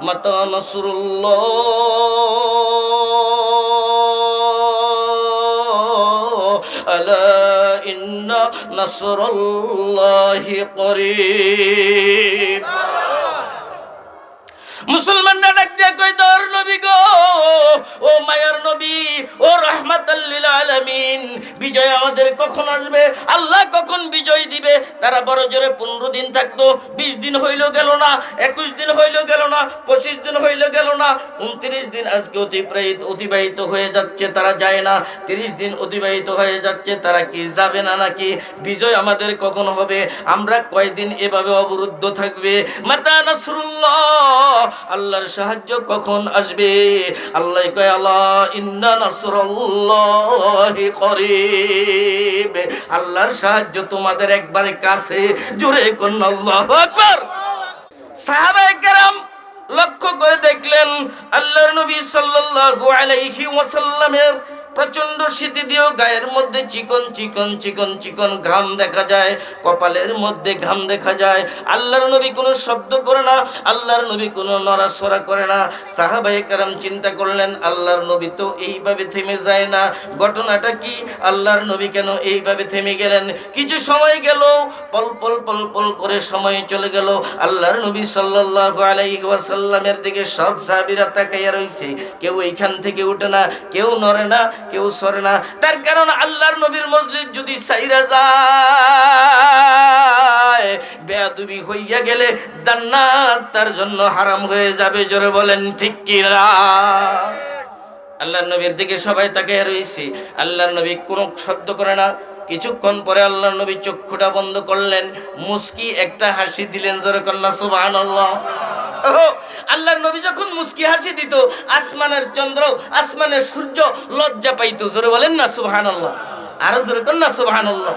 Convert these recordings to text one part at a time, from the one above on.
মাতা নাসরুল্লাহ আলা ইন্না নাসরুল্লাহি করিব মুসলমানরা ডাক দিয়ে কই তোর নবী গো, ও মায়ার নবী, ও রহমাতাল্লিল আলামিন, বিজয় আমাদের কখন আসবে? আল্লাহ কখন বিজয় দিবে? তারা বড় জোরে পনেরো দিন থাকতো, বিশ দিন হইল গেল না, একুশ দিন হইল গেল না, পঁচিশ দিন হইল গেল না, উনত্রিশ দিন আজকে অতিবাহিত অতিবাহিত হয়ে যাচ্ছে, তারা যায় না, তিরিশ দিন অতিবাহিত হয়ে যাচ্ছে, তারা কি যাবে না নাকি? বিজয় আমাদের কখন হবে? আমরা কয়দিন এভাবে অবরুদ্ধ থাকবে? মাতা নাসরুল্লাহ আল্লাহর সাহায্য কখন আসবে? আল্লাহ কয় আল্লাহ ইন্না নাসরুল্লাহি করিব। আল্লাহর সাহায্য তোমাদের একবারে কাছে, জোরে কোন আল্লাহু আকবার। সাহাবায়ে কেরাম লক্ষ্য করে দেখলেন আল্লাহর নবী সাল্লাল্লাহু আলাইহি ওয়াসাল্লামের প্রচণ্ড শীতে দিয়েও গায়ের মধ্যে চিকন চিকন চিকন চিকন ঘাম দেখা যায়, কপালের মধ্যে ঘাম দেখা যায়। আল্লাহর নবী কোনো শব্দ করে না, আল্লাহর নবী কোনো নড়াচড়া করে না। সাহাবায়ে কারাম চিন্তা করলেন, আল্লাহর নবী তো এইভাবে থেমে যায় না। ঘটনাটা কি? আল্লাহর নবী কেন এইভাবে থেমে গেলেন? কিছু সময় গেল, পল পল পল পল করে সময় চলে গেল। আল্লাহর নবী সাল্লাল্লাহু আলাইহি ওয়াসাল্লামের দিকে সব সাহাবীরা তাকাইয়া রইছে। কেউ এইখান থেকে উঠে না, কেউ নড়ে না কেউ সরে না। তার কারণ আল্লাহর নবীর মসজিদ যদি সাইরা যায়, বেয়াদুবি হইয়া গেলে জান্নাত তার জন্য হারাম হয়ে যাবে, জোরে বলেন ঠিক কিনা আল্লাহর নবীর দিকে সবাই তাকে রয়েছে আল্লাহর নবী কোনো শব্দ করে না। কিছুক্ষণ পরে আল্লাহর নবী চক্ষুটা বন্ধ করলেন। মুস্কি একটা হাসি দিলেন, জোরে কন্যা সুবাহ আল্লাহর নবী যখন মুস্কি হাসি দিত, আসমানের চন্দ্র, আসমানের সূর্য লজ্জা পাইতো, জোরে বলেন না সুবহান আল্লাহ আরও জোরে কন্যা সুবহান আল্লাহ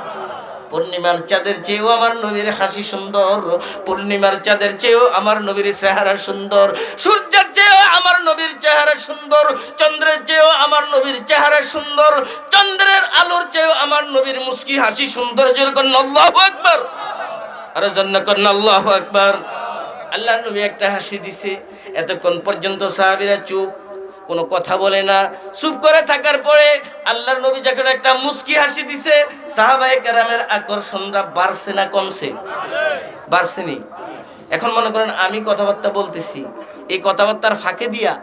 পূর্ণিমার চাঁদের চেয়েও আমার নবীর হাসি সুন্দর, পূর্ণিমার চাঁদের চেয়েও আমার নবীর চেহারা সুন্দর, সূর্যের চেয়েও আমার নবীর চেহারা সুন্দর, চন্দ্রের চেয়েও আমার নবীর চেহারা সুন্দর, চন্দ্রের আলোর চেয়েও আমার নবীর মুস্কি হাসি সুন্দর যেরকম আল্লাহু আকবার। আরে জন্য কন্যা আল্লাহু আকবার। আল্লাহ নবী একটা হাসি দিছে, এতক্ষণ পর্যন্ত সাহাবীরা চুপ, কোনো কথা বলে না। চুপ করে থাকার পরে আল্লাহর নবী যখন একটা মুস্কি হাসি দিছে, সাহাবায়ে কেরামের আকর্ষণটা বাড়ছে না কমছে? বাড়ছে নি? এখন মনে করেন আমি কথাবার্তা বলতেছি, এই কথাবার্তার ফাঁকে দিয়া,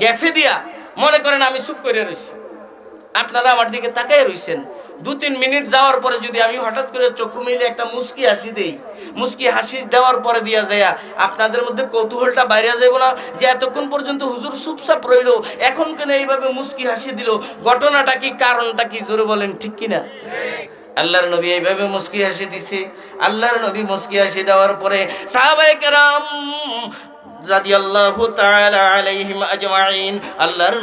গ্যাফে দিয়া মনে করেন আমি চুপ করে রয়েছি আপনারা আমার দিকে তাকাই রইছেন দু তিন মিনিট যাওয়ার পরে যদি আমি হঠাৎ করে চক্ষু মিলে একটা মুস্কি হাসি দেই, মুস্কি হাসি দেওয়ার পরে দিয়া যায় আপনাদের মধ্যে কৌতূহলটা বাইরে যাইব না, যে এতক্ষণ পর্যন্ত হুজুর চুপচাপ রইল, এখন কেন এইভাবে মুস্কি হাসি দিল, ঘটনাটা কি, কারণটা কি, জোরে বলেন, ঠিক কিনা? আল্লাহর নবী এইভাবে মুস্কি হাসি দিছে, আল্লাহর নবী মুস্কি হাসি দেওয়ার পরে সাহাবায়ে কেরাম রাদিয়াল্লাহু আলাইহিম আল্লাহর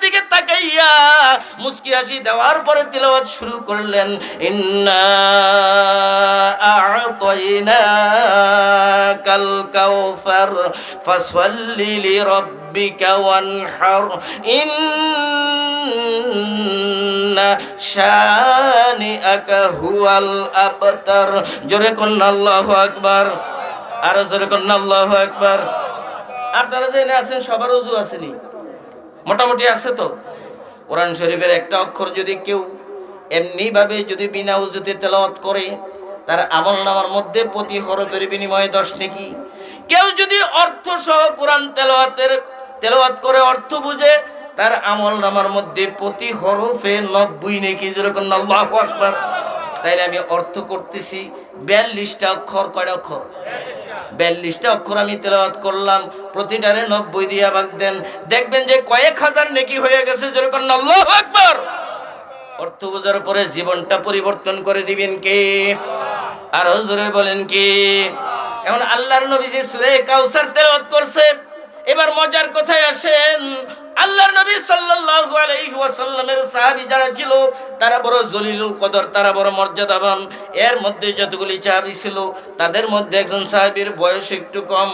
দিকে দেওয়ার পরে তিলাওয়াত শুরু করলেন। ইন্না আ'তাইনাকাল কাউসার ইন শানিআকা হুয়াল আবতার। জোরে কন্না আল্লাহু আকবার। আর জোরে কন্না আল্লাহু আকবার। আপনারা জেনে আছেন, সবার উজু আসেনি। মোটামুটি আছে তো। কোরআন শরীফের একটা অক্ষর যদি কেউ এমনিভাবে যদি বিনা উজুতে তেলাওয়াত করে, তার আমল নামার মধ্যে প্রতি হরফের বিনিময়ে দশ নাকি। কেউ যদি অর্থ সহ কোরআন তেলাওয়াতের, তেলাওয়াত করে অর্থ বুঝে তার আমল নামার মধ্যে প্রতি হরফে নব্বই নাকি যেরকম আল্লাহু আকবার। তাইলে আমি অর্থ করতেছি বিয়াল্লিশটা অক্ষর, কয়টা অক্ষর? বিয়াল্লিশটা অক্ষর আমি তেলাওয়াত করলাম, প্রতিটারে নব্বই দিয়া ভাগ দেন। দেখবেন যে কয়েক হাজার নেকি হয়ে গেছে যেরকম আল্লাহু আকবার। অর্থ বোঝার পরে জীবনটা পরিবর্তন করে দিবেন কে? আরও জোরে বলেন কি? এখন আল্লাহর নবী যে সুরে কাউসার তেলাওয়াত করছে, এবার মজার কথায় আসেন আল্লাহর নবী সাল্লাল্লাহু আলাইহি ওয়াসাল্লামের সাহাবী যারা ছিল, তারা বড় জলিলুল কদর, তারা বড় মর্যাদাবান। এর মধ্যে যতগুলি সাহাবী ছিল, তাদের মধ্যে একজন সাহাবীর বয়স একটু কম,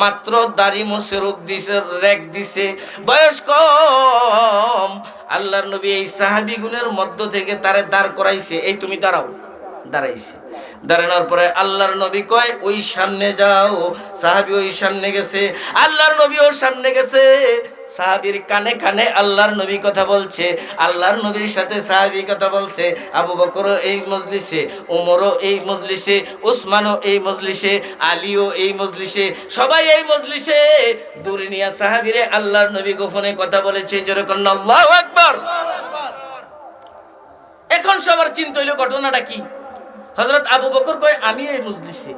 মাত্র দাড়ি মুছে, রোগ দিছে রেক দিছে, বয়স কম। আল্লাহর নবী এই সাহাবী গুণের মধ্য থেকে তারে দাঁড় করাইছে। এই তুমি দাঁড়াও, দাঁড়াইছে। দাঁড়ানোর পরে আল্লাহর নবী কয়, ওই সামনে যাও। সাহাবি ওই সামনে গেছে। আল্লাহর নবী ওর সামনে গেছে। সাহাবির কানে কানে আল্লাহর নবী কথা বলছে, আল্লাহর নবীর সাথে সাহাবি কথা বলছে, আবু বকরও এই মজলিসে ওমরও এই মজলিসে, উসমানও এই মজলিসে, আলীও এই মজলিসে, সবাই এই মজলিসে। দূরে নিয়ে সাহাবিরে আল্লাহর নবী গোপনে কথা বলেছে, যেরকম আল্লাহু আকবার। এখন সবার চিন্তা হইল, ঘটনাটা কি? হজরত আবু বকর কয়, আমি এই মজলিসে।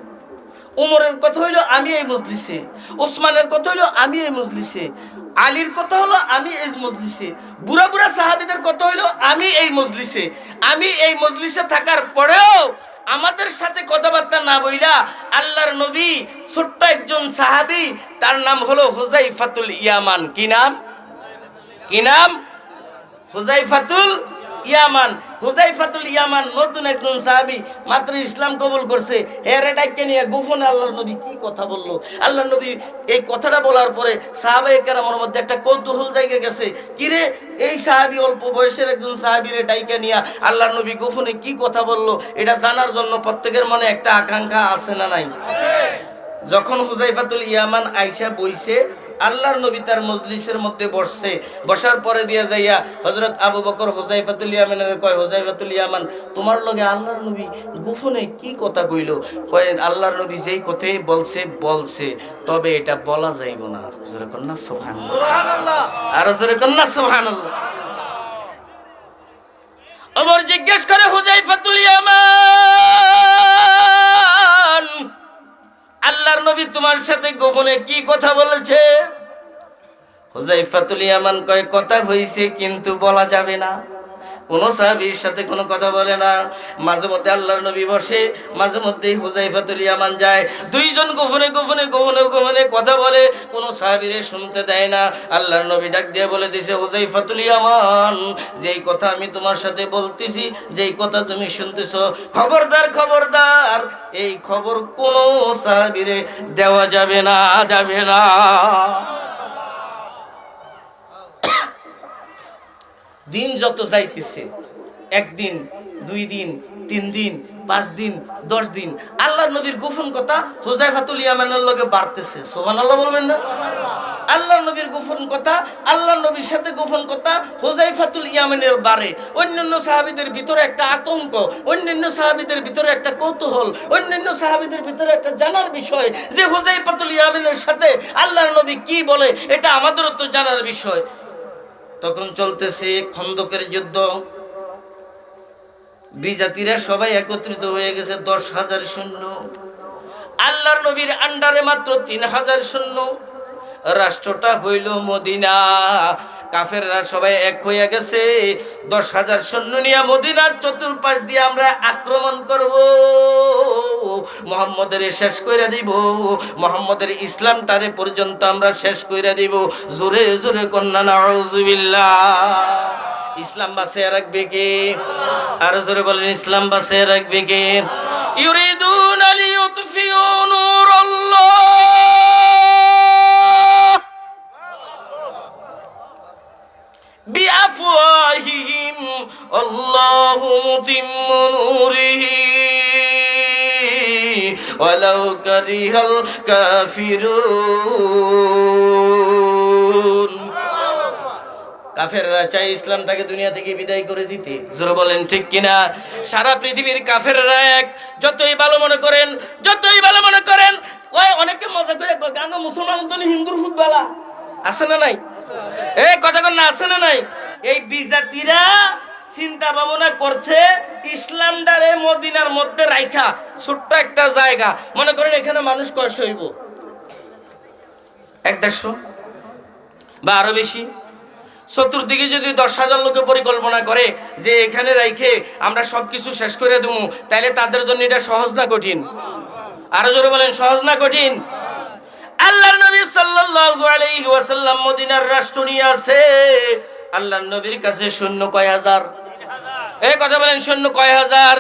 উমরের কথা হইল, আমি এই মজলিসে। ওসমানের কথা হইল, আমি এই মজলিসে। আলীর কথা হলো আমি এই মজলিসে। বুড়া বুড়া সাহাবিদের কথা হইল, আমি এই মজলিসে। আমি এই মজলিসে থাকার পরেও আমাদের সাথে কথাবার্তা না বইলা আল্লাহর নবী ছোট্ট একজন সাহাবি, তার নাম হলো হুজাইফাতুল ইয়ামান। কি নাম? কি নাম? হুজাইফাতুল ইয়ামান, হুজাইফাতুল ইয়ামান, নতুন একজন সাহাবী মাত্র ইসলাম কবুল করছে। এর এটাকে নিয়ে গোপনে আল্লাহর নবী কি কথা বলল? আল্লাহর নবী এই কথাটা বলার পরে সাহাবাই কেরামের মধ্যে একটা কৌতূহল জায়গা গেছে। কিরে এই সাহাবী অল্প বয়সের একজন সাহাবীর ডাইকে নিয়ে আল্লাহর নবী গোপনে কি কথা বলল? এটা জানার জন্য প্রত্যেকের মনে একটা আকাঙ্ক্ষা আছে না নাই? যখন হুজাইফাতুল ইয়ামান আইসা বইছে আল্লাহর নবী তার মজলিসের মধ্যে বসছে। বসার পরে দিয়া যাইয়া হজরত আবু বকর হুজাইফাতুল ইয়ামানের কয় হুজাইফাতুল ইয়ামান তোমার লগে আল্লাহর নবী গোপনে কি কথা কইল? কয় আল্লাহর নবী যেই কথাই বলছে বলছে। তবে এটা বলা যাইব না। জোরে কন্যা সুবহানাল্লাহ। আর জোরে কন্যা সুবহানাল্লাহ। ওমর জিজ্ঞেস করে হুজাইফাতুল ইয়ামান আল্লাহর নবী তোমার সাথে গোপনে কি কথা বলেছে? হুজাইফাতুল ইয়ামান কয়, কথা হইছে কিন্তু বলা যাবে না। কোনো সাহাবীর সাথে কোনো কথা বলে না। মাঝে মধ্যে আল্লাহর নবী বসে, মাঝে মধ্যেই হুজাইফাতুল ইয়ামান যায়। দুইজন গোপনে গোপনে গোপনে গোপনে কথা বলে, কোনো সাহাবীরে শুনতে দেয় না। আল্লাহর নবী ডাক দিয়ে বলে দিছে হুজাইফাতুল ইয়ামান, যেই কথা আমি তোমার সাথে বলতেছি, যেই কথা তুমি শুনতেছো, খবরদার খবরদার, এই খবর কোনো সাহাবীরে দেওয়া যাবে না যাবে না। দিন যত যাইতেছে, একদিন, দুই দিন, তিন দিন, পাঁচ দিন, দশ দিন আল্লাহ নবীর গোপন কথা হুজাইফাতুল ইয়ামানের লগে বাড়তেছে। সোহান আল্লাহ বলবেন না? আল্লাহ নবীর গোপন কথা আল্লাহ নবীর সাথে গোপন কথা হুজাইফাতুল ইয়ামানের বাড়ে অন্যান্য সাহাবিদের ভিতরে একটা আতঙ্ক, অন্যান্য সাহাবিদের ভিতরে একটা কৌতূহল, অন্যান্য সাহাবিদের ভিতরে একটা জানার বিষয় যে হুজাইফাতুল ইয়ামানের সাথে আল্লাহর নবী কি বলে, এটা আমাদেরও তো জানার বিষয়। তখন চলতেছে খন্দকের যুদ্ধ। বিজাতিরা সবাই একত্রিত হয়ে গেছে, দশ হাজার শূন্য আল্লাহর নবীর আন্ডারে মাত্র তিন হাজার শূন্য রাষ্ট্রটা হইল মদিনা। কাফেররা সবাই এক হয়ে গেছে। দশ হাজার সৈন্য নিয়ে মদিনার চতুর্পাশ দিয়ে আমরা আক্রমণ করব। মোহাম্মদের শেষ করে দিব। মোহাম্মদের ইসলামটারে পর্যন্ত আমরা শেষ করে দিব। জোরে জোরে কন্যা নাউজুবিল্লাহ ইসলাম বাঁচিয়ে রাখবে কে? আরও জোরে বলেন, ইসলাম বাঁচিয়ে রাখবে কে? ইউরিদুন লিইউতফিউ নূরাল্লাহ। বিআফওয়াহিহিম আল্লাহু মুতিম্মু নূরিহি ওয়ালাউ কারিহাল কাফিরুন কাফেররা চাই ইসলামটাকে দুনিয়া থেকে বিদায় করে দিতে। জোরে বলেন ঠিক কিনা? সারা পৃথিবীর কাফেররা এক। যতই ভালো মনে করেন, যতই ভালো মনে করেন ওই অনেকে মজা করে গাঙ্গ মুসলমান হিন্দুর ফুটবলা আছে না নাই? এ, কথা কন না, আছে না নাই? এই বিজাতিরা চিন্তা ভাবনা করছে ইসলামটারে মদিনার মধ্যে রাইখা, ছোট্ট একটা জায়গা। মনে করেন এখানে মানুষ কয়শো হইব? এক দেড়শো বা আরও বেশি। চতুর্দিকে যদি দশ হাজার লোকে পরিকল্পনা করে যে এখানে রাইখে আমরা সব কিছু শেষ করে দেবো তাহলে তাদের জন্য এটা সহজ না কঠিন? আরও জোরে বলেন, সহজ না কঠিন? আল্লাহর নবী সাল্লাল্লাহু আলাইহি ওয়াসাল্লাম মদিনার রাষ্ট্র আছে। আল্লাহর নবীর কাছে শূন্য কয় হাজার? এই কথা বলেন, সৈন্য কয় হাজার?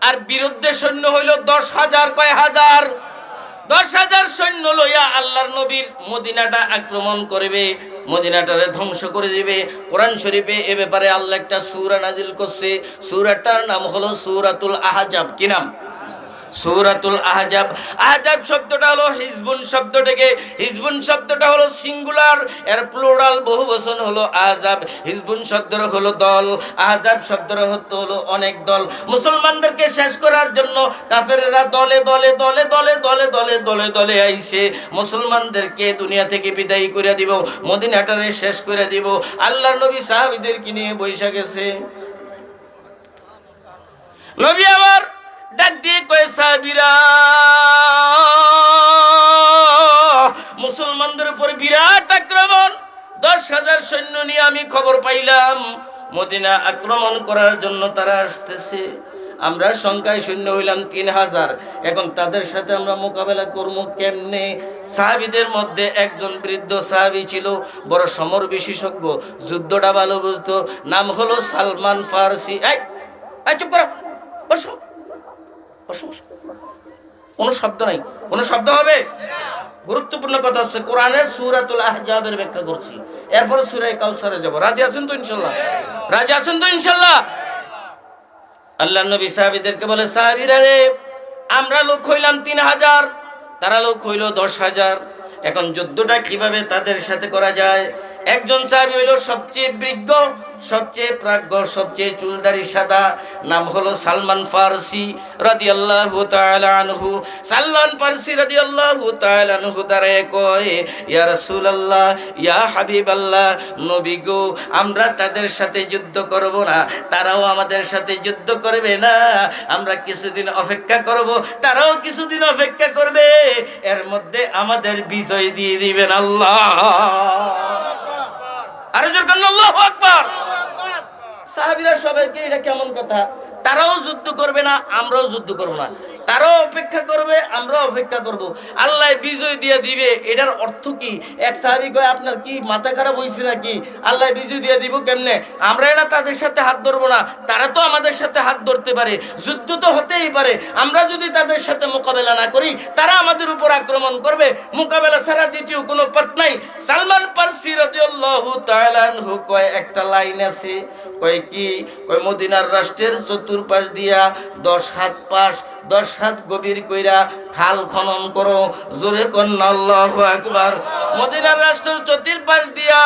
আর বিরুদ্ধে সৈন্য হইল দশ হাজার, কয় হাজার? দশ হাজার সৈন্য লইয়া আল্লাহর নবীর মদিনাটা আক্রমণ করবে, মদিনাটারে ধ্বংস করে দিবে। কোরআন শরীফে এ ব্যাপারে আল্লাহ একটা সূরা নাজিল করছে। সূরাটার নাম হলো সূরাতুল আহজাব। কি নাম? সূরাতুল আহজাব। আহজাব শব্দটা হলো হিজবুন শব্দ থেকে হিজবুন শব্দটা হলো সিঙ্গুলার, এর প্লুরাল বহুবচন হলো আহজাব। হিজবুন শব্দের হলো দল, আহজাব শব্দের হলো অনেক দল। মুসলমানদেরকে শেষ করার জন্য কাফেরেরা দলে দলে দলে দলে দলে দলে দলে দলে আইছে মুসলমানদেরকে দুনিয়া থেকে বিদায় করে দিব, মদিনাটারে শেষ করে দিব। আল্লাহর নবী সাহাবীদেরকে নিয়ে বৈশা গেছে। নবী আবার ডাক দিয়ে কয়ে, সাহাবিরা, মুসলমানদের উপর বিরাট আক্রমণ। দশ হাজার সৈন্য নিয়ে আমি খবর পাইলাম, মদিনা আক্রমণ করার জন্য তারা আসতেছে। আমরা সংখ্যায় সৈন্য হইলাম তিন হাজার। এখন তাদের সাথে আমরা মোকাবেলা করব কেমনে? সাহাবিদের মধ্যে একজন বৃদ্ধ সাহাবি ছিল, বড় সমর বিশেষজ্ঞ। যুদ্ধটা ভালো বুঝতো, নাম হলো সালমান ফারসি। এই চুপ করো, বসো। কোনো শব্দ নাই। কোনো শব্দ হবে? গুরুত্বপূর্ণ কথা হচ্ছে, কোরআনের সুরাতুল আহজাবের ব্যাখ্যা করছি। এরপরে সুরায় কাউসারে যাব। রাজি আছেন তো ইনশাল্লাহ? রাজি আছেন তো ইনশাল্লাহ? আল্লাহ নবী সাহাবিদেরকে বলে, সাহাবিরা রে, আমরা লোক হইলাম তিন হাজার, তারা লোক হইল দশ হাজার। এখন যুদ্ধটা কীভাবে তাদের সাথে করা যায়? একজন সাহাবি হইল সবচেয়ে বৃদ্ধ, সবচেয়ে প্রাজ্ঞ, সবচেয়ে চুলদারি সাদা। নাম হলো সালমান ফারসি রাদিয়াল্লাহু তাআলা আনহু। সালমান ফারসি রাদিয়াল্লাহু তাআলা আনহু দাঁড়ায় কয়, ইয়া রাসূলুল্লাহ, ইয়া হাবিবাল্লাহ, নবী গো, আমরা তাদের সাথে যুদ্ধ করব না, তারাও আমাদের সাথে যুদ্ধ করবে না, আমরা কিছুদিন অপেক্ষা করব, তারাও কিছুদিন অপেক্ষা করবে, এর মধ্যে আমাদের বিজয় দিয়ে দিবেন আল্লাহ। আরও জোর করেন, আল্লাহু সবাইকে এটা কেমন কথা? তারাও যুদ্ধ করবে না, আমরাও যুদ্ধ করব না। তারাও অপেক্ষা করবে, আমরাও অপেক্ষা করব। আল্লাহ বিজয় দিয়ে দিবে, এটার অর্থ কি? এক সাহাবি কয়, আপনার কি মাথা খারাপ হয়েছে নাকি? আল্লাহ বিজয় দিয়ে দিব কেমনে? আমরা এটা তাদের সাথে হাত ধরবো না, তারা তো আমাদের সাথে হাত ধরতে পারে, যুদ্ধ তো হতেই পারে। আমরা যদি তাদের সাথে মোকাবেলা না করি, তারা আমাদের উপর আক্রমণ করবে। মোকাবেলা ছাড়া দ্বিতীয় কোনো পথ নাই। সালমান পারসি কয়, একটা লাইন আছে। কয়, কি? কয়, মদিনার রাষ্ট্রের চতুর্পাশ দিয়া দশ হাত পাশ দশ হাত গভীর কইরা খাল খনন করো। জোরে কন্যা আকবার। মদিনার রাষ্ট্রের চতুর্পাশ দিয়া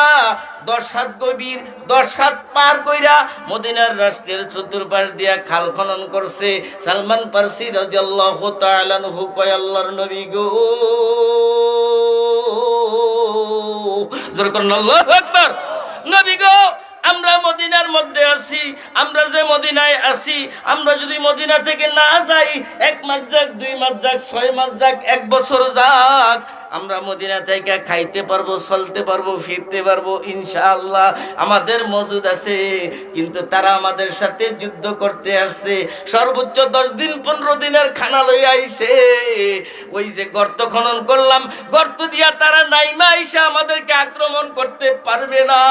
দশ হাত গভীর, দশ হাত পার কইরা মদিনার রাষ্ট্রের চতুর্পাশ দিয়া খাল খনন করছে। সালমান পারসি রাদিয়াল্লাহু তাআলা আনহু কয়, আল্লাহর নবী গো। জোরে কন্যা গো আমরা মদিনার মধ্যে আছি, আমরা যে মদিনায় আছি, আমরা যদি মদিনা থেকে না যাই, এক মাস যাক, দুই মাস যাক, ছয় মাস যাক, এক বছর যাক আমরা মদিনা থেকে খাইতে পারব, চলতে পারব, ফিরতে পারব, ইনশাআল্লাহ। আমাদের মজুদ আছে, কিন্তু তারা আমাদের সাথে যুদ্ধ করতে আসছে। সর্বোচ্চ দশ দিন, পনেরো দিনের খানা লই আইছে। ওই যে গর্ত খনন করলাম, গর্ত দিয়া তারা নাইমা আইসা আমাদেরকে আক্রমণ করতে পারবে না।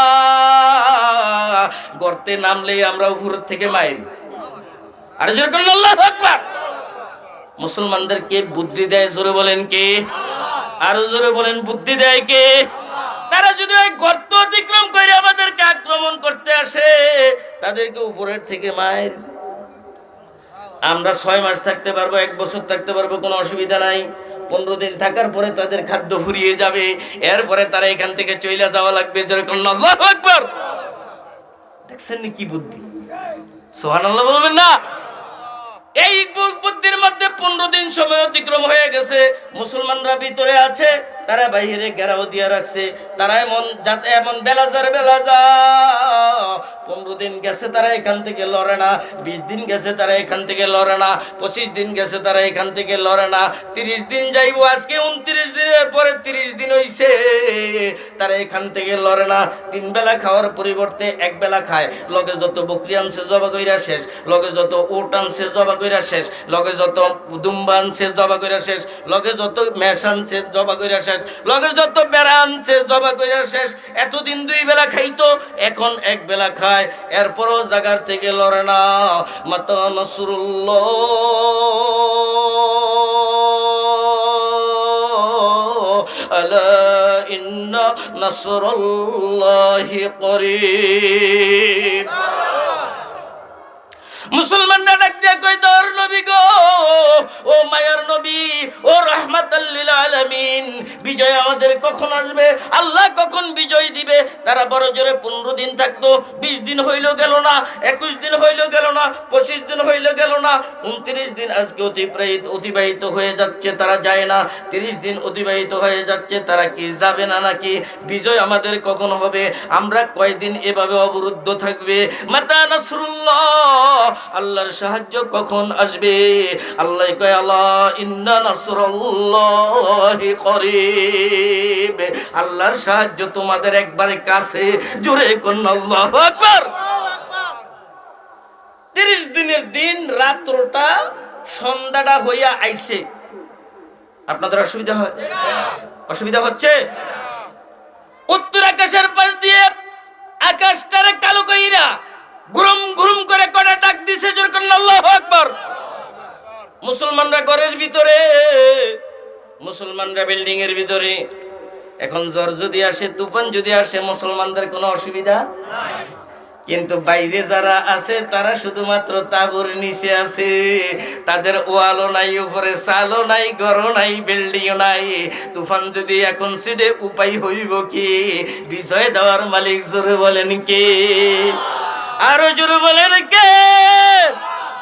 গর্তে নামলেই আমরা উপর থেকে মাইল আরে জোর আকবার। মুসলমানদেরকে বুদ্ধি দেয়, জোরে বলেন কে? আরও জোরে বলেন, বুদ্ধি দেয় কে? তারা যদি ওই গর্ত অতিক্রম করে আমাদেরকে আক্রমণ করতে আসে, তাদেরকে উপরের থেকে মায়ের। আমরা ছয় মাস থাকতে পারব, এক বছর থাকতে পারব, কোনো অসুবিধা নাই। পনেরো দিন থাকার পরে তাদের খাদ্য ফুরিয়ে যাবে। এরপরে তারা এখান থেকে চলে যাওয়া লাগবে যেরকম আল্লাহু দেখছেন কি বুদ্ধি? সোহান আল্লাহ বলবেন না? এই বুদ্ধির মধ্যে পনেরো দিন সময় অতিক্রম হয়ে গেছে। মুসলমানরা ভিতরে আছে। তারা বাইরে ঘেরাও দিয়ে রাখছে, তারা এমন যাতে এমন বেলাজার বেলাজা। পনেরো দিন গেছে তারা এখান থেকে লড়ে না, বিশ দিন গেছে তারা এখান থেকে লড়ে না, পঁচিশ দিন গেছে তারা এখান থেকে লড়ে না, তিরিশ দিন যাইবো আজকে, উনত্রিশ দিনের পরে তিরিশ দিন হইছে। তারা এখান থেকে লড়ে না, তিন বেলা খাওয়ার পরিবর্তে এক বেলা খায়। লগে যত বকরি আনছে, জবা কইরা শেষ। লগে যত উট আনছে, জবা কইরা শেষ। লগে যত দুম্বা আনছে, জবা কইরা শেষ। লগে যত মেষ আনছে, জবা কইরা শেষ। লগে যত বেড়া আনছে জবা কইরা শেষ। এতদিন দুই বেলা খাইতো, এখন এক বেলা খায়। এরপরও জাগার থেকে লড়ে না। মাতা নসরুল্লাহ। আলা ইন্না নাসরুল্লাহি করিব। মুসলমানরা ডাক কই তোর নবী গো, ও মায়ার নবী, ও রহমাতাল্লিল আলামিন, বিজয় আমাদের কখন আসবে? আল্লাহ কখন বিজয় দিবে? তারা বড় জোরে পনেরো দিন থাকতো, বিশ দিন হইল গেল না, একুশ দিন হইল গেল না, পঁচিশ দিন হইল গেল না, উনত্রিশ দিন আজকে অতিবাহিত অতিবাহিত হয়ে যাচ্ছে, তারা যায় না, তিরিশ দিন অতিবাহিত হয়ে যাচ্ছে, তারা কি যাবে না নাকি? বিজয় আমাদের কখন হবে? আমরা কয়দিন এভাবে অবরুদ্ধ থাকবে? মাতা নাসরুল্লাহ আল্লাহর সাহায্য কখন আসবে? আল্লাহ কয় আল্লাহ ইন্না নাসরুল্লাহি করিব। আল্লাহর সাহায্য তোমাদের একবারে কাছে। জোরে কোন আল্লাহু আকবার। তিরিশ দিনের দিন, রাত্রটা, সন্ধ্যাটা হইয়া আইছে। আপনাদের অসুবিধা হয়? অসুবিধা হচ্ছে? উত্তর আকাশের পাশ দিয়ে আকাশটারে কালো কইরা গুরুম গুরুম করে কটা ডাক দিছে? করলেন আল্লাহ মুসলমানরা ঘরের ভিতরে, মুসলমানরা বিল্ডিং এর ভিতরে। এখন জ্বর যদি আসে, তুফান যদি আসে, মুসলমানদের কোনো অসুবিধা? কিন্তু বাইরে যারা আছে, তারা শুধুমাত্র তাবুর নিচে আছে। তাদের ওয়ালও নাই, উপরে চালও নাই, ঘরও নাই, বিল্ডিংও নাই। তুফান যদি এখন সিডে উপায় হইব কি? বিজয় দেওয়ার মালিক জোরে বলেন কে? আরও জোরে বলেন কে?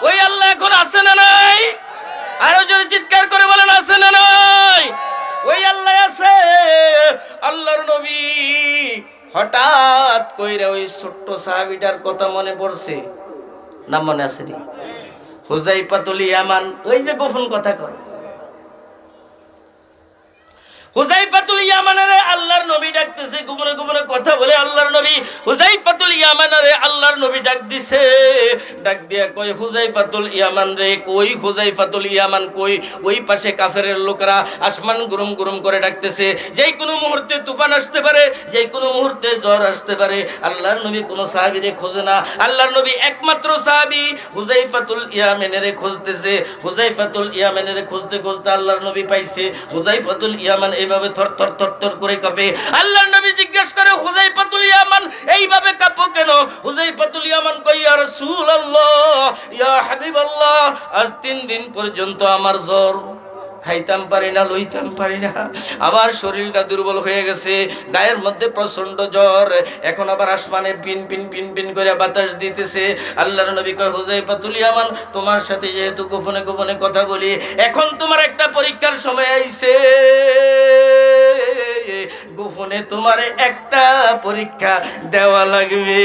ওই আল্লাহ এখন আছে না নাই? আরও জোরে চিৎকার করে বলেন, আছে না নাই? ওই আল্লাহ আছে, আল্লাহর নবী। হঠাৎ কইরা ওই ছোট্ট সাহাবিটার কথা মনে পড়ছে? নাম মনে আছে নি হুজাই পাতুলি ইয়ামান, ওই যে গোপন কথা কয়। হুজাইফাতুল ইয়ামানারে আল্লাহর নবী ডাকতেছে কথা বলে আল্লাহর নবী, হুজাইফাতুল ইয়ামানারে আল্লাহর নবী ডাক দিছে। ডাক দিয়া কই হুজাইফাতুল ইয়ামান রে, কই হুজাইফাতুল ইয়ামান, কই? ওই পাশে কাফেরের লোকরা আসমান করে ডাকতেছে, যেই কোনো মুহূর্তে তুফান আসতে পারে, যেই কোনো মুহূর্তে জ্বর আসতে পারে, আল্লাহর নবী কোনো সাহাবীরে খোঁজে না। আল্লাহর নবী একমাত্র সাহাবী হুজাইফাতুল ইয়ামানেরে খুঁজতেছে। হুজাইফাতুল ইয়ামানেরে খুঁজতে খুঁজতে আল্লাহর নবী পাইছে। হুজাইফাতুল ইয়ামান এইভাবে থর থর থর থর করে কাঁপে। আল্লাহ নবী জিজ্ঞেস করে হুজাই ইয়ামান? এইভাবে কাঁপো কেন? হুজাইফাতুল ইয়ামান কই, ইয়া রাসূলুল্লাহ, ইয়া হাবিবাল্লাহ, আজ তিন দিন পর্যন্ত আমার জ্বর। খাইতাম পারি না, লইতাম পারি না। আমার শরীরটা দুর্বল হয়ে গেছে, গায়ের মধ্যে প্রচণ্ড জ্বর। এখন আবার আসমানে পিন পিন পিন পিন করে বাতাস দিতেছে। আল্লাহর নবী কয় হুজাই পাতুলি আমান, তোমার সাথে যেহেতু গোপনে গোপনে কথা বলি, এখন তোমার একটা পরীক্ষার সময় আইছে। গোপনে তোমার একটা পরীক্ষা দেওয়া লাগবে।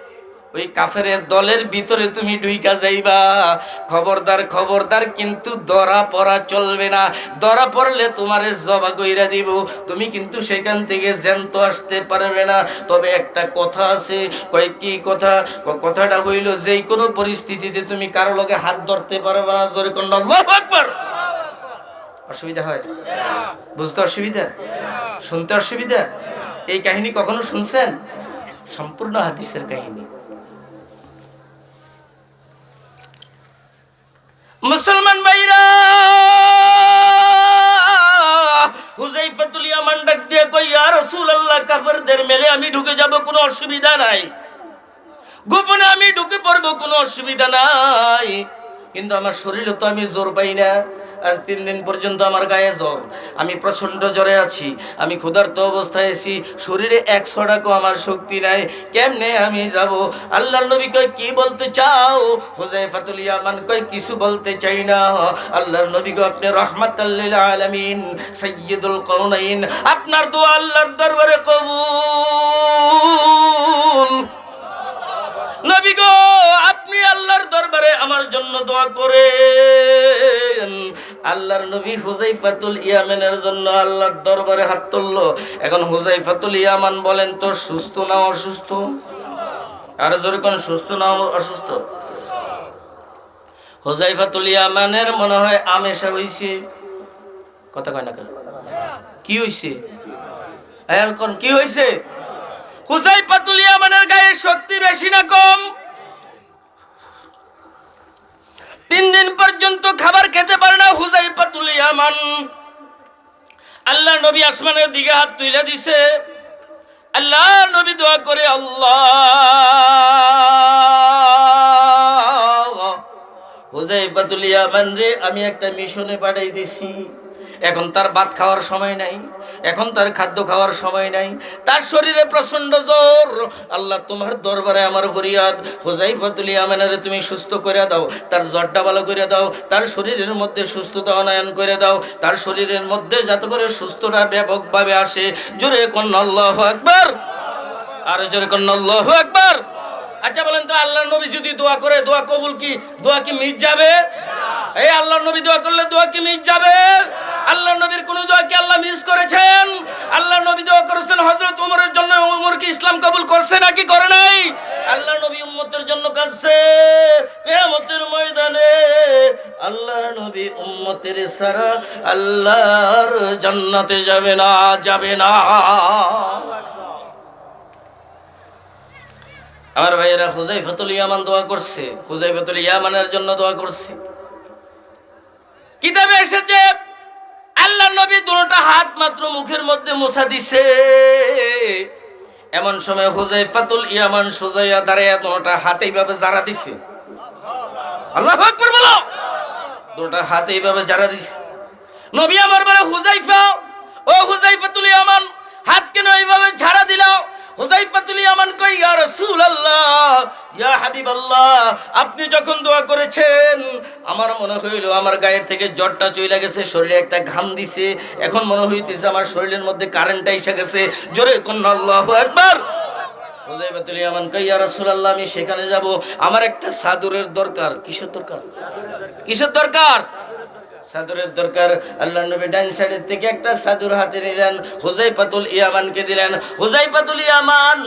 ওই কাফের দলের ভিতরে তুমি ঢুইকা যাইবা। খবরদার খবরদার, কিন্তু ধরা পড়া চলবে না। ধরা পড়লে তোমারে জবা কইরা দিব। তুমি কিন্তু সেখান থেকে জ্যান্ত আসতে পারবে না। তবে একটা কথা আছে। কয়, কি কথা? কথাটা হইল যে কোনো পরিস্থিতিতে তুমি কারও লগে হাত ধরতে পারবা। জোরে অসুবিধা হয়? বুঝতে অসুবিধা? শুনতে অসুবিধা? এই কাহিনী কখনো শুনছেন? সম্পূর্ণ হাদিসের কাহিনী। মুসলমান ভাইরা, হুজাইফাতুল ইয়ামান ডাক দিয়ে কই, ইয়া রাসূলুল্লাহ, কাফেরদের মেলে আমি ঢুকে যাব, কোনো অসুবিধা নাই। গোপনে আমি ঢুকে পড়ব, কোনো অসুবিধা নাই। কিন্তু আমার শরীরে তো আমি জোর পাই না। আজ তিন দিন পর্যন্ত আমার গায়ে জ্বর। আমি প্রচণ্ড জ্বরে আছি। আমি ক্ষুধার্ত অবস্থায় আছি। শরীরে এক ছড়াকও আমার শক্তি নাই। কেমনে আমি যাব? আল্লাহর নবী কয়, কি বলতে চাও? হুজাইফাতুল ইয়ামান কয়, কিছু বলতে চাই না। আল্লাহর নবী গো আপনি রহমাতাল্লিল আলামিন, সাইয়্যিদুল কাউনাইন আপনার দোয়া আল্লাহর দরবারে কবুল। নবী গো আপনি আল্লাহর দরবারে আমার জন্য দোয়া করেন। আল্লাহর নবী হুজাইফাতুল ইয়ামানের জন্য আল্লাহর দরবারে হাত তুলল। এখন হুজাইফাতুল ইয়ামান বলেন তো সুস্থ না অসুস্থ? আর কোন, সুস্থ না অসুস্থ? হুজাইফাতুল ইয়ামানের মনে হয় আমেশা হইছে। কথা কয় না কেন? কি হইছে? এখন কি হইছে? হুজাইফাতুল ইয়ামানের গায়ে শক্তি বেশি না কম? তিন দিন পর্যন্ত খাবার খেতে পারে না হুজাইফাতুল ইয়ামান। আল্লাহ নবী আসমানের দিকে হাত তুলে দিছে। আল্লাহ নবী দোয়া করে আল্লাহ। হুজাই ইয়ামান রে, আমি একটা মিশনে পাঠাই দিছি। এখন তার ভাত খাওয়ার সময় নাই, এখন তার খাদ্য খাওয়ার সময় নাই, তার শরীরে প্রচণ্ড জ্বর। আল্লাহ তোমার দরবারে আমার ফরিয়াদ হুজাইফাতুল ইয়ামানের তুমি সুস্থ করে দাও, তার জ্বরটা ভালো করে দাও, তার শরীরের মধ্যে সুস্থতা অনায়ন করে দাও, তার শরীরের মধ্যে যাতে করে সুস্থতা ব্যাপকভাবে আসে। জোরে কন্যা আল্লাহ একবার আর জোরে কন্যা আল্লাহ একবার আচ্ছা বলেন তো আল্লাহ নবী যদি দোয়া করে, দোয়া কবুল কি? দোয়া কি মিট যাবে? এই আল্লাহ নবী দোয়া করলে দোয়া কি মিট যাবে? আল্লাহ নবীর কোন দোয়া কি আল্লাহ মিস করেছেন? আল্লাহ নবী দোয়া করেছেন, হযরত উমরের জন্য উমর কি ইসলাম কবুল করছে নাকি করে নাই? আল্লাহ নবী উম্মতের জন্য কাঁদছে, কিয়ামতের ময়দানে আল্লাহ নবী উম্মতের সারা আল্লাহর জান্নাতে যাবে না যাবে না। আমার ভাইয়েরা হুজাইফাতুল ইয়ামান দোয়া করছে হুজাইফাতুল ইয়ামানের জন্য দোয়া করছে। কিতাবে এসেছে আল্লাহ নবী দুটা হাত মাত্র মুখের মধ্যে মুছা দিছে। এমন সময় হোজাই ফাতুল ইয়ামান সোজাইয়া দাঁড়াইয়া দুটা হাত এইভাবে জারা দিছে। আল্লাহ বলো। দুটা হাত এইভাবে জারা দিছে। নবী আমার বলে হুজাইফা ও হুজাইফাতুল ইয়ামান মনে হইল আমার গায়ের থেকে জ্বরটা চলে গেছে, শরীরে একটা ঘাম দিছে। এখন মনে হইতেছে আমার শরীরের মধ্যে কারেন্টটা এসে গেছে। জোরে কোন আল্লাহু আকবার। হুজাইফাতুল ইয়ামান কই ইয়া রাসূলুল্লাহ, আমি সেখানে যাব। আমার একটা সাদুরের দরকার। কিসের দরকার? কিসের দরকার? সাদুরের দরকার। আল্লাহ নবী ডাইন সাইডের থেকে একটা সাদুর হাতে নিলেন, হুজাইফাতুল ইয়ামানকে দিলেন। হুজাইফাতুল ইয়ামান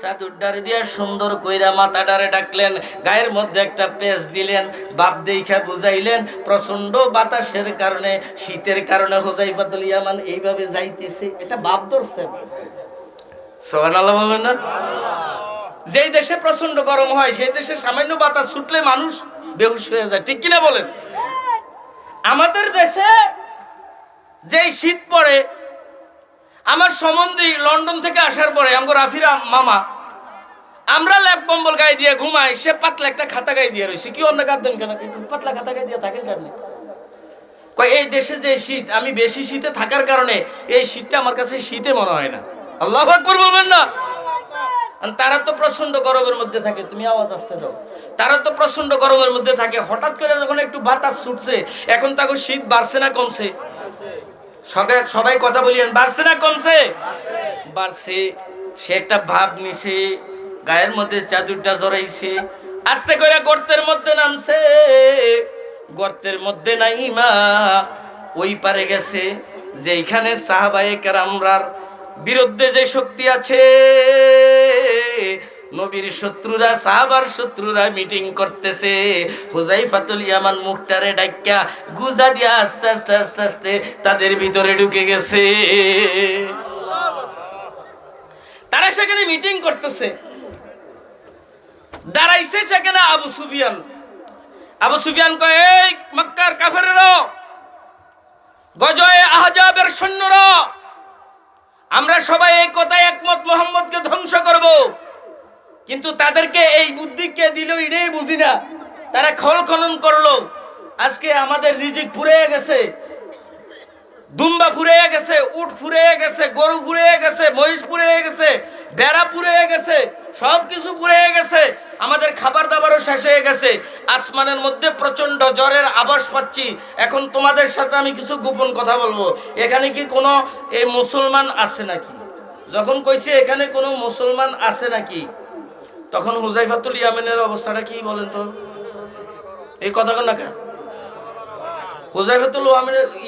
সাদুর ডারে দিয়া সুন্দর কইরা মাথা ডারে ডাকলেন, গায়ের মধ্যে একটা পেঁচ দিলেন, বাপ দেইখা বুঝাইলেন প্রচণ্ড বাতাসের কারণে, শীতের কারণে হুজাইফাতুল ইয়ামান এইভাবে যাইতেছে। এটা বাপ ধরছেন সোহানাল্লাহ বলবেন না? যেই দেশে প্রচণ্ড গরম হয়, সেই দেশে সামান্য বাতাস ছুটলে মানুষ বেহুশ হয়ে যায়। ঠিক কিনা বলেন? আমাদের দেশে যেই শীত পড়ে আমার সম্বন্ধী লন্ডন থেকে আসার পরে আমার রাফিরা মামা আমরা ল্যাপ কম্বল গায়ে দিয়ে ঘুমাই সে পাতলা একটা খাতা গায়ে দিয়ে রয়েছে কি অন্য কাঁদেন কেন? পাতলা খাতা গায়ে দিয়ে থাকেন কেন কয় এই দেশে যে শীত আমি বেশি শীতে থাকার কারণে এই শীতটা আমার কাছে শীতে মনে হয় না। আল্লাহ আকবর বলবেন না? তারা তো প্রচণ্ড গরমের মধ্যে থাকে তুমি আওয়াজ আসতে দাও। তারা তো প্রচণ্ড গরমের মধ্যে থাকে। হঠাৎ করে যখন একটু বাতাস ছুটছে, এখন তাকে শীত বাড়ছে না, কমছে। সবাই কথা বলিয়েন, বাড়ছে না, কমছে? বাড়ছে। সে একটা ভাব নিছে, গায়ের মধ্যে চাদুরটা জড়াইছে। আস্তে করে গর্তের মধ্যে নামছে। গর্তের মধ্যে নাই মা ওই পারে গেছে যে যেইখানে সাহাবায়ে কেরামরার বিরুদ্ধে যে শক্তি আছে। নবীর শত্রুরা, সাহাবার শত্রুরা মিটিং করতেছে। হুজাইফাতুল ইয়ামান মুখটারে ডাক্কা গুজা দিয়া আস্তে আস্তে আস্তে আস্তে তাদের ভিতরে ঢুকে গেছে। তারা সেখানে মিটিং করতেছে। দাঁড়াইছে সেখানে আবু সুফিয়ান। আবু সুফিয়ান কয়, এই মক্কার কাফেরেরা গজয়ে আহজাবের সৈন্যরা, আমরা সবাই এই কথায় একমত, মোহাম্মদকে ধ্বংস করব। কিন্তু তাদেরকে এই বুদ্ধি কে দিল এটাই বুঝি না। তারা খল খনন করল। আজকে আমাদের রিজিক ফুরিয়ে গেছে, দুম্বা ফুরিয়ে গেছে, উট ফুরিয়ে গেছে, গরু ফুরিয়ে গেছে, মহিষ ফুরিয়ে গেছে, বেড়া ফুরিয়ে গেছে সব কিছু ফুরিয়ে গেছে, আমাদের খাবার দাবারও শেষ হয়ে গেছে। আসমানের মধ্যে প্রচণ্ড জ্বরের আভাস পাচ্ছি। এখন তোমাদের সাথে আমি কিছু গোপন কথা বলব। এখানে কি কোনো এই মুসলমান আছে নাকি? যখন কইছে এখানে কোনো মুসলমান আছে নাকি? তখন হুজাইফাতুল ইয়ামিনের অবস্থাটা কি বলেন তো? এই কথা না কেন? হুজাইফাতুল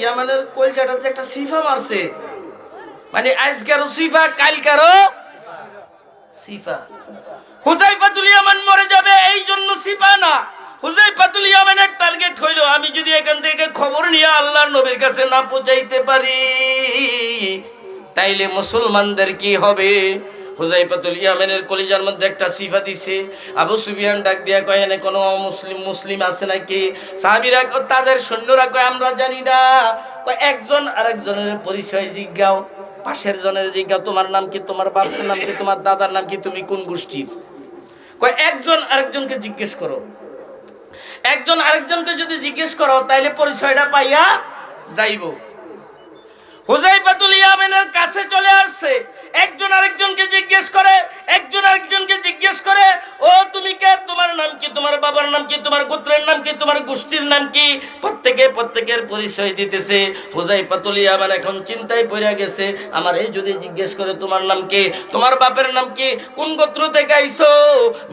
ইয়ামিনের কলজাটা যে একটা সিফা মারছে। মানে আজকারও সিফা, কালকারও সিফা। হুজাইফাতুল ইয়ামান মরে যাবে, এই জন্য সিফা না। হুজাইফাতুল ইয়ামানের টার্গেট হইল, আমি যদি এখান থেকে খবর নিয়ে আল্লাহর নবীর কাছে না পৌঁছাইতে পারি, তাইলে মুসলমানদের কি হবে? হুজাইফাতুল ইয়ামেনের কলিজার মধ্যে একটা সিফা দিছে। আবু সুফিয়ান ডাক দিয়া কয়, এনে কোনো মুসলিম মুসলিম আছে নাকি? সাহাবীরা তাদের সৈন্যরা কয়, আমরা জানি না। কয়, একজন আরেকজনের পরিচয় জিজ্ঞাও, পাশের জনের জিজ্ঞাও, তোমার নাম কি, তোমার বাবার নাম কি, তোমার দাদার নাম কি, তুমি কোন গোষ্ঠীর? কয়, একজন আরেকজনকে জিজ্ঞেস করো। একজন আরেকজনকে যদি জিজ্ঞেস করো, তাইলে পরিচয়টা পাইয়া যাইব। হুজাইফাতুল ইয়ামেনের কাছে চলে আসছে। একজন আরেকজনকে জিজ্ঞেস করে, একজন আরেকজনকে জিজ্ঞেস করে, ও, তুমি কে? তোমার নাম কি? তোমার বাবার নাম কি? তোমার গোত্রের নাম কি? তোমার গোষ্ঠীর নাম কি? প্রত্যেকে প্রত্যেকের পরিচয় দিতেছে। হুজাইফাতুল ইয়ামান এখন চিন্তায় পড়ে গেছে। আমার এই যদি জিজ্ঞেস করে, তোমার নাম কি? তোমার বাপের নাম কি? কোন গোত্র থেকে আইছো?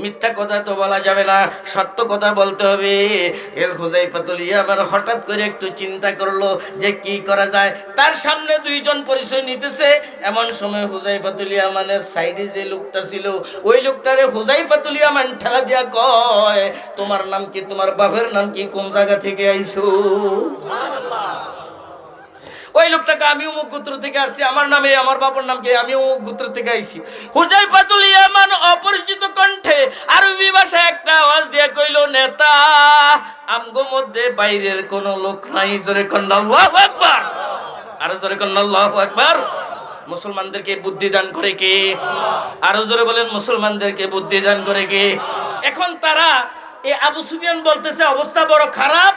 মিথ্যা কথা তো বলা যাবে না, সত্য কথা বলতে হবে। এর হুজাইফাতুল ইয়ামান হঠাৎ করে একটু চিন্তা করল যে কি করা যায়। তার সামনে দুইজন পরিচয় নিতেছে। এমন সময় হুজাইফাতুল ইয়ামানের সাইডে যে লোকটা ছিল, ওই লোকটারে হুজাইফাতুল ইয়ামান ঠেলা দিয়া কয়, তোমার নাম কি, তোমার বাপের নাম কি, কোন জায়গা থেকে আইছো? ওই লোকটাকে আমি অমুক গোত্র থেকে আসছি, আমার নামে, আমার বাবার নাম কি, আমি অমুক গোত্র থেকে আইছি। হুজাইফাতুল ইয়ামান অপরিচিত কণ্ঠে আরবি ভাষায় একটা আওয়াজ দিয়ে কইল, নেতা, আমগো মধ্যে বাইরের কোন লোক নাই, জোরে কন্যা, আল্লাহু আকবার। আরও জোরে কন্যা, আল্লাহু মুসলমানদেরকে বুদ্ধি দান করে কে? আরও জোরে বলেন, মুসলমানদেরকে বুদ্ধি দান করে কে? এখন তারা এই আবু সুফিয়ান বলতেছে, অবস্থা বড় খারাপ।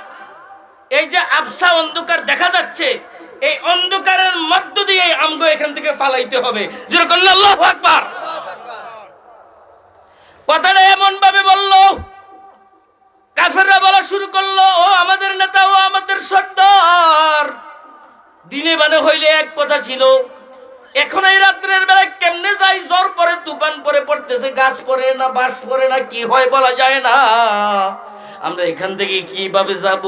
এই যে আবসা অন্ধকার দেখা যাচ্ছে, এই অন্ধকারের মধ্য দিয়ে আমগো এখান থেকে ফালাইতে হবে। যেরকম আল্লাহ আকবার। কথাটা এমন ভাবে বলল, কাফেররা বলা শুরু করল, ও আমাদের নেতা, ও আমাদের সর্দার। দিনে মানে হইলে এক কথা ছিল এখন এই রাত্রের বেলায় কেমনে যাই? জ্বর পরে তুফান পরে পড়তেছে, গাছ পরে না বাস পরে না, কি হয় বলা যায় না। আমরা এখান থেকে কীভাবে যাব?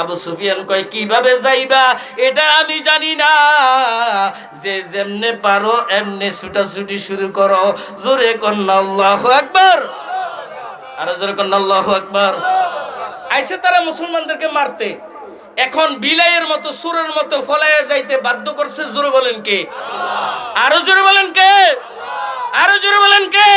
আবু সুফিয়ান কয়, কীভাবে যাইবা? এটা আমি জানি না। যে যেমনে পারো, এমনে ছুটাছুটি শুরু করো। জোরে কন্যা, আল্লাহু আকবার। আরও জোরে কন্যা, আল্লাহু আকবার। আইসে তারা মুসলমানদেরকে মারতে। এখন বিলাইয়ের মতো, সুরের মতো ফলাইয়া যাইতে বাধ্য করছে, জোরে বলেন কে? আরও জোরে বলেন কে? আরও জোরে বলেন কে?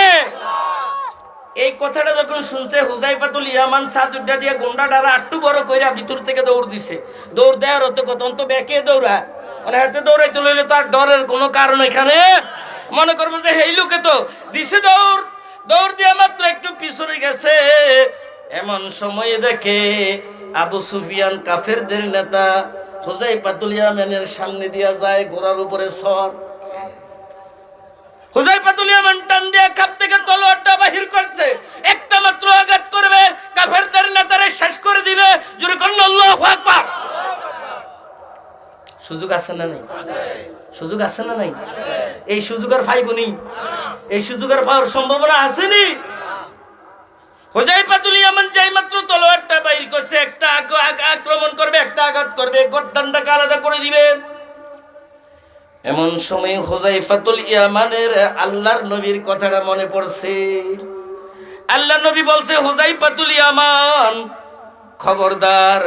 এই কথাটা যখন শুনছে, হুজাইফাতুল ইয়ামান সাদুড্ডা দিয়ে গুন্ডা ডারা আটটু বড় কইরা ভিতর থেকে দৌড় দিছে। দৌড় দেওয়ার হতো কত তো ব্যাকে দৌড়া? মানে হাতে দৌড়াইতে লইলে তার ডরের কোনো কারণ এখানে? মনে করব যে, হেই লোকে তো, দিছে দৌড়। দৌড় দিয়ে মাত্র একটু পিছনে গেছে। এমন সময়ে দেখে আবু সুফিয়ান কাফেরদের নেতা হুজাইফাতুল ইয়ামানের সামনে দিয়া যায় ঘোড়ার উপরে সর। টান দিয়ে কাপ থেকে সুযোগ আছে না নাই? সুযোগ আছে না নাই? এই এই সম্ভাবনা আসেনি হুজাইফাতুল ইয়ামান যাই মাত্র করছে, একটা আক্রমণ করবে, একটা আঘাত করবে গর্দানটাকে আলাদা করে দিবে। এমন সময় হোজাইফাতুল ইয়ামানের আল্লাহর নবীর কথাটা মনে পড়ছে। আল্লাহ নবী বলছে হোজাইফাতুল ইয়ামান, খবরদার,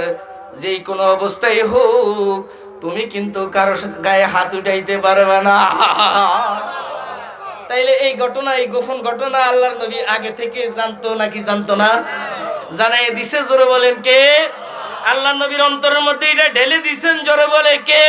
যেই কোনো অবস্থায় হোক, তুমি কিন্তু কারও গায়ে হাত উঠাইতে পারবে না। তাইলে এই ঘটনা, এই গোপন ঘটনা আল্লাহর নবী আগে থেকে জানতো নাকি জানতো না? জানাই দিছে, জোরে বলেন কে? আল্লাহ নবীর অন্তরের মধ্যে এটা ঢেলে দিছেন, জোরে বলে কে?